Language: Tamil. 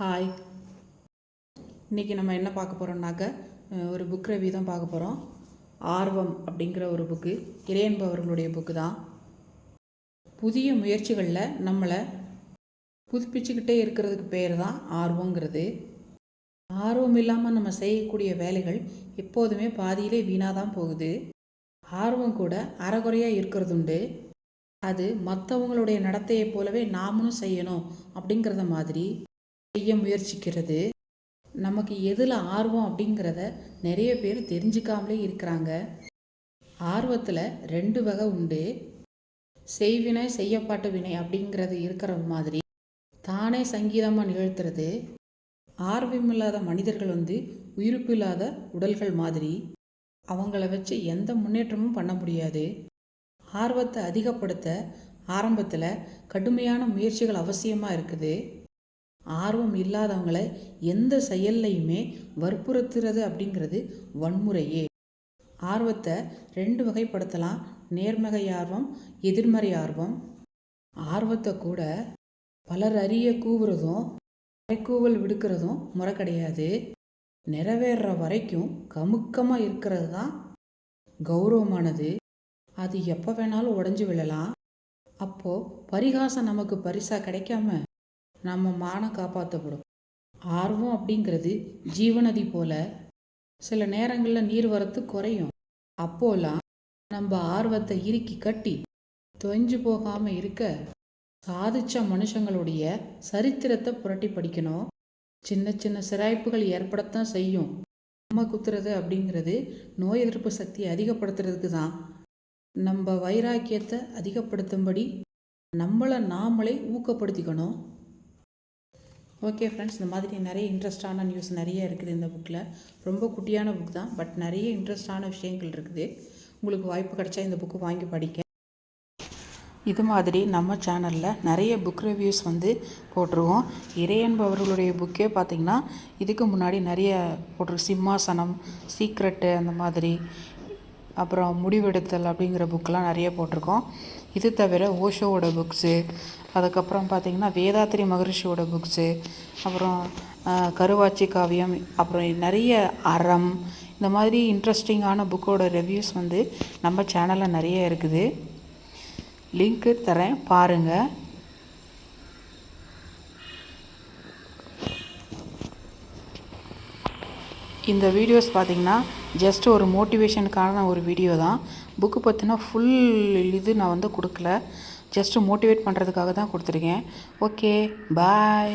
ஹாய் இன்றைக்கி நம்ம என்ன பார்க்க போகிறோம்னாக்க ஒரு புக் ரிவ்யூ தான் பார்க்க போகிறோம் ஆர்வம் அப்படிங்கிற ஒரு புக்கு இறையன்பு அவர்களுடைய புக்கு தான். புதிய முயற்சிகளில் நம்மளை புதுப்பிச்சுக்கிட்டே இருக்கிறதுக்கு பேர் தான் ஆர்வங்கிறது. ஆர்வம் இல்லாமல் நம்ம செய்யக்கூடிய வேலைகள் எப்போதுமே பாதியிலே வீணாக தான் போகுது. ஆர்வம் கூட அறகுறையாக இருக்கிறதுண்டு அது மற்றவங்களுடைய நடத்தையை போலவே நாமளும் செய்யணும் அப்படிங்கிறத மாதிரி செய்ய முயற்சிக்கிறது. நமக்கு எதில் ஆர்வம் அப்படிங்கிறத நிறைய பேர் தெரிஞ்சுக்காமலே இருக்கிறாங்க. ஆர்வத்தில் ரெண்டு வகை உண்டு. செய்வினை செய்யப்பாட்டு வினை அப்படிங்கிறது இருக்கிற மாதிரி தானே சங்கீதமாக நிகழ்த்துறது. ஆர்வமில்லாத மனிதர்கள் வந்து உயிர்ப்பு இல்லாத உடல்கள் மாதிரி அவங்கள வச்சு எந்த முன்னேற்றமும் பண்ண முடியாது. ஆர்வத்தை அதிகப்படுத்த ஆரம்பத்தில் கடுமையான முயற்சிகள் அவசியமாக இருக்குது. ஆர்வம் இல்லாதவங்களை எந்த செயல்லையுமே வற்புறுத்துறது அப்படிங்கிறது வன்முறையே. ஆர்வத்தை ரெண்டு வகைப்படுத்தலாம். நேர்மறை ஆர்வம் எதிர்மறை ஆர்வம். ஆர்வத்தை கூட பலர் அறிய கூவுறதும் கூவல் விடுக்கிறதும் முறை கிடையாது. நிறைவேறுற வரைக்கும் கமுக்கமாக இருக்கிறது தான் கௌரவமானது. அது எப்போ வேணாலும் உடஞ்சி விழலாம். அப்போது பரிகாசம் நமக்கு பரிசாக கிடைக்காம நம்ம மானம் காப்பாற்றப்படும் ஆர்வம் அப்படிங்கிறது ஜீவநதி போல சில நேரங்களில் நீர்வரத்து குறையும். அப்போலாம் நம்ம ஆர்வத்தை இறுக்கி கட்டி தொய்ஞ்சு போகாமல் இருக்க சாதிச்ச மனுஷங்களுடைய சரித்திரத்தை புரட்டி படிக்கணும். சின்ன சின்ன சிராய்ப்புகள் ஏற்படத்தான் செய்யும். நம்ம குத்துறது அப்படிங்கிறது நோய் எதிர்ப்பு சக்தியை அதிகப்படுத்துறதுக்கு தான். நம்ம வைராக்கியத்தை அதிகப்படுத்தும்படி நம்மளை நாமளே ஊக்கப்படுத்திக்கணும். ஓகே ஃப்ரெண்ட்ஸ் இந்த மாதிரி நிறைய இன்ட்ரெஸ்டான நியூஸ் நிறைய இருக்குது இந்த புக்கில் ரொம்ப குட்டியான புக் தான் பட் நிறைய இன்ட்ரெஸ்டான விஷயங்கள் இருக்குது. உங்களுக்கு வாய்ப்பு கிடைச்சா இந்த புக்கு வாங்கி படிக்க இது மாதிரி நம்ம சேனலில் நிறைய புக் ரிவ்யூஸ் வந்து போட்டிருக்கோம். இறையன்பவர்களுடைய புக்கே பார்த்திங்கன்னா இதுக்கு முன்னாடி நிறைய போட்டிருக்கு. சிம்மாசனம் சீக்ரெட்டு அந்த மாதிரி. அப்புறம் முடிவெடுத்தல் அப்படிங்கிற புக்கெலாம் நிறைய போட்டிருக்கோம். இது தவிர ஓஷோவோட புக்ஸு அதுக்கப்புறம் பார்த்திங்கன்னா வேதாத்திரி மகரிஷியோட புக்ஸு அப்புறம் கருவாச்சி காவியம் அப்புறம் நிறைய அறம் இந்த மாதிரி இன்ட்ரெஸ்டிங்கான புக்கோட ரிவ்யூஸ் வந்து நம்ம சேனலில் நிறைய இருக்குது. லிங்க்கு தரேன் பாருங்கள் இந்த வீடியோஸ் பார்த்தீங்கன்னா ஜஸ்ட் ஒரு மோட்டிவேஷனுக்கான ஒரு வீடியோ தான். புக்கு பற்றின ஃபுல் இது நான் வந்து கொடுக்கல. ஜஸ்ட்டு மோட்டிவேட் பண்ணுறதுக்காக தான் கொடுத்துருக்கேன். Okay bye